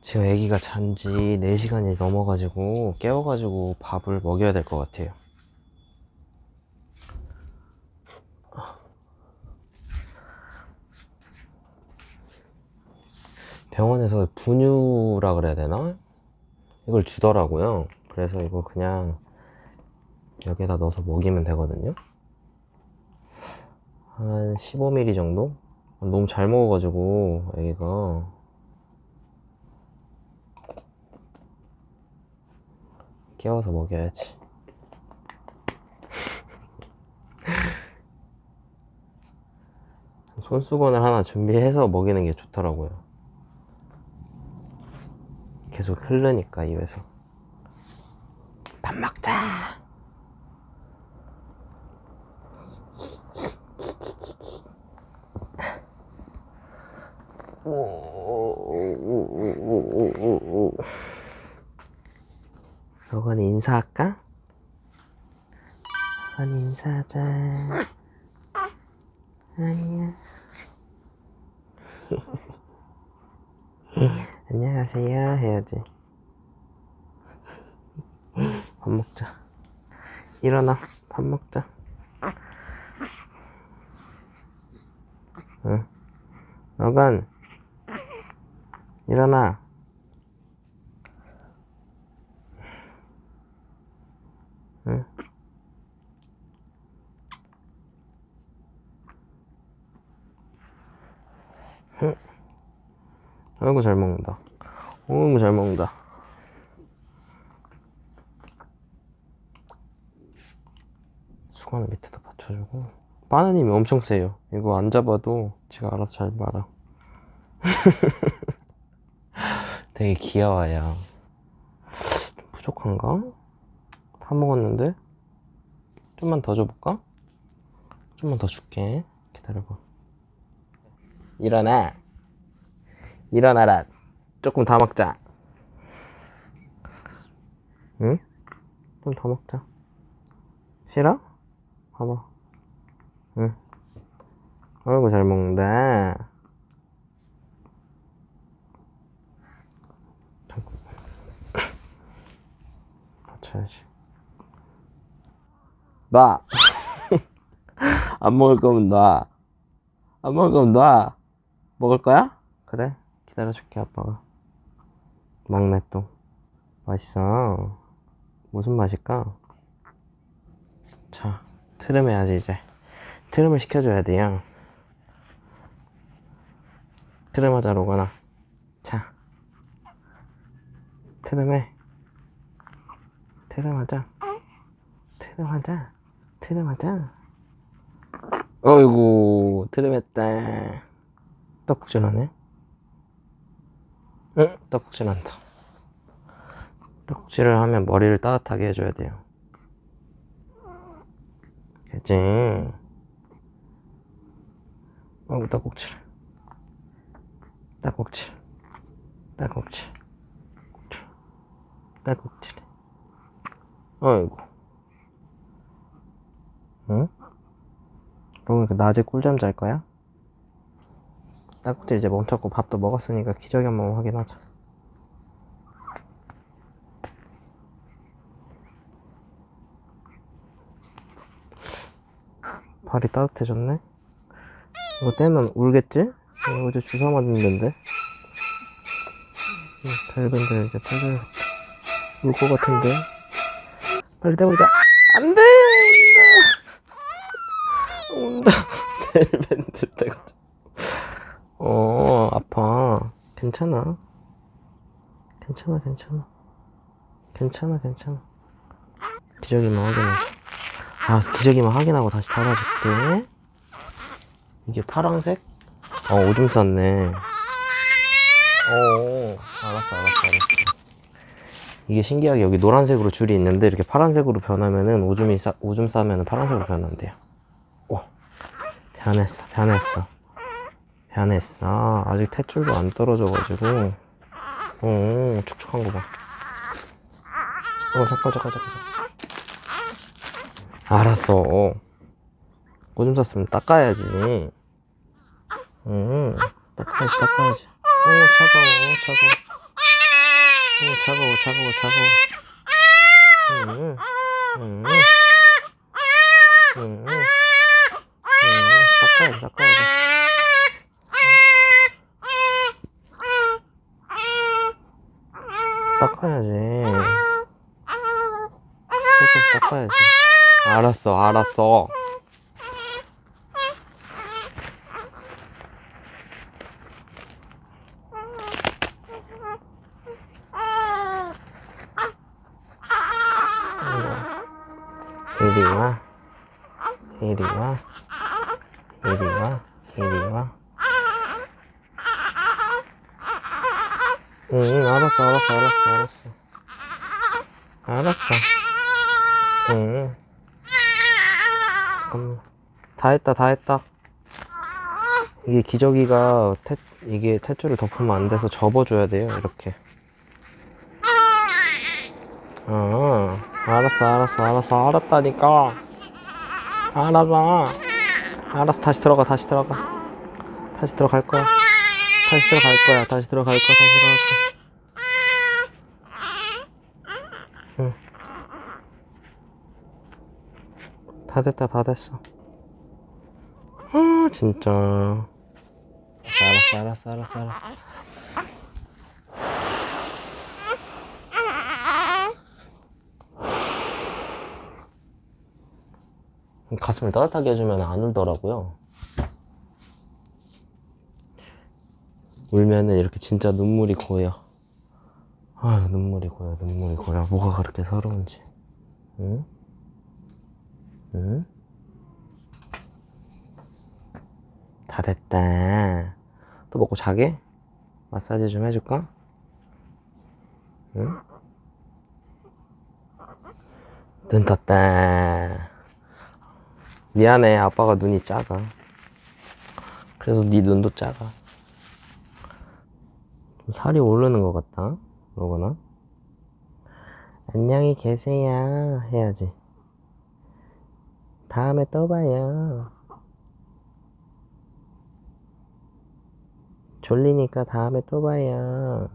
지금 애기가 잔 지 4시간이 넘어가지고 깨워가지고 밥을 먹여야 될 것 같아요. 병원에서 분유라 그래야 되나? 이걸 주더라고요. 그래서 이거 그냥 여기에다 넣어서 먹이면 되거든요. 한 15ml 정도? 너무 잘 먹어가지고 애기가 깨워서 먹여야지. 손수건을 하나 준비해서 먹이는 게 좋더라고요. 계속 흐르니까 입에서. 밥 먹자. 로건 인사할까? 로건 인사하자. 아니야. 안녕하세요 해야지. 밥 먹자. 일어나. 밥 먹자. 응. 로건 일어나. 응. 응. 아이고 잘 먹는다. 어이구 잘 먹는다. 수건을 밑에다 받쳐주고 바느님이 엄청 세요. 이거 안 잡아도 지가 알아서 잘 말아. 되게 귀여워요. 좀 부족한가? 다 먹었는데? 좀만 더 줘볼까? 좀만 더 줄게. 기다려봐. 일어나. 일어나라. 조금 더 먹자. 응? 좀 더 먹자. 싫어? 봐봐. 응. 아이고, 잘 먹는다. 맞춰야지. 놔! 안 먹을 거면 놔. 안 먹을 거면 놔. 먹을 거야? 그래. 기다려줄게, 아빠가. 먹네, 또. 맛있어. 무슨 맛일까? 자, 트름 해야지, 이제. 트름을 시켜줘야 돼요. 트름 하자, 로가나. 자. 트름 해. 하자. 트름 하자. 어이구, 트름 했다. 떡국질하네. 응, 떡국질한다. 떡국질을 하면 머리를 따뜻하게 해줘야 돼요. 그치? 어이구, 떡국질. 떡국질. 떡국질. 떡국질. 어이구. 응? 그럼 그 낮에 꿀잠 잘 거야? 딱국질 이제 멈췄고 밥도 먹었으니까 기저귀 한번 확인하자. 발이 따뜻해졌네? 이거 떼면 울겠지? 어제 주사 맞은 데인데? 벨벤들 이제 떼줘야겠다. 울 것 같은데? 빨리 떼보자. 안 돼! 온다. 온다. 벨벤들 떼가지고. 어, 아파. 괜찮아. 괜찮아, 괜찮아. 괜찮아, 괜찮아. 기저귀만 확인해. 아, 기저귀만 확인하고 다시 닫아줄게. 이게 파랑색? 어, 오줌 쌌네. 어, 알았어, 알았어, 알았어. 이게 신기하게 여기 노란색으로 줄이 있는데 이렇게 파란색으로 변하면은 오줌이 싸, 오줌 싸면은 파란색으로 변한대요. 오, 변했어, 변했어. 변했어. 아직 탯줄도 안 떨어져가지고. 어, 축축한 거 봐. 어, 잠깐, 잠깐, 잠깐, 잠깐. 알았어. 오줌 쌌으면 닦아야지. 응, 닦아야지, 닦아야지. 오, 차가워, 차가워. 오, 차가워, 차가워. 응, 응, 응, 응, 응. 닦아야지. 살짝 닦아야지. 알았어, 알았어. 이리 와. 이리 와. 이리 와. 이리 와. 응, 응, 알았어, 알았어, 알았어, 알았어. 알았어. 응. 잠깐만. 다 했다, 다 했다. 이게 기저귀가 태, 이게 탯줄을 덮으면 안 돼서 접어줘야 돼요, 이렇게. 어, 알았어, 알았어, 알았어, 알았다니까. 알았어. 알았어, 다시 들어가, 다시 들어가. 다시 들어갈 거야. 다시 들어갈 거야, 다시 들어갈 거야, 다시 들어갈 거야. 응. 다 됐다, 다 됐어. 아, 진짜. 알았어, 알았어, 알았어, 알았어. 가슴을 따뜻하게 해주면 안 울더라고요. 울면은 이렇게 진짜 눈물이 고여. 아, 눈물이 고여, 눈물이 고여. 뭐가 그렇게 서러운지. 응? 응? 다 됐다. 또 먹고 자게? 마사지 좀 해줄까? 응? 눈 떴다. 미안해, 아빠가 눈이 작아. 그래서 네 눈도 작아. 좀 살이 오르는 것 같다. 그러거나. 안녕히 계세요. 해야지. 다음에 또 봐요. 졸리니까 다음에 또 봐요.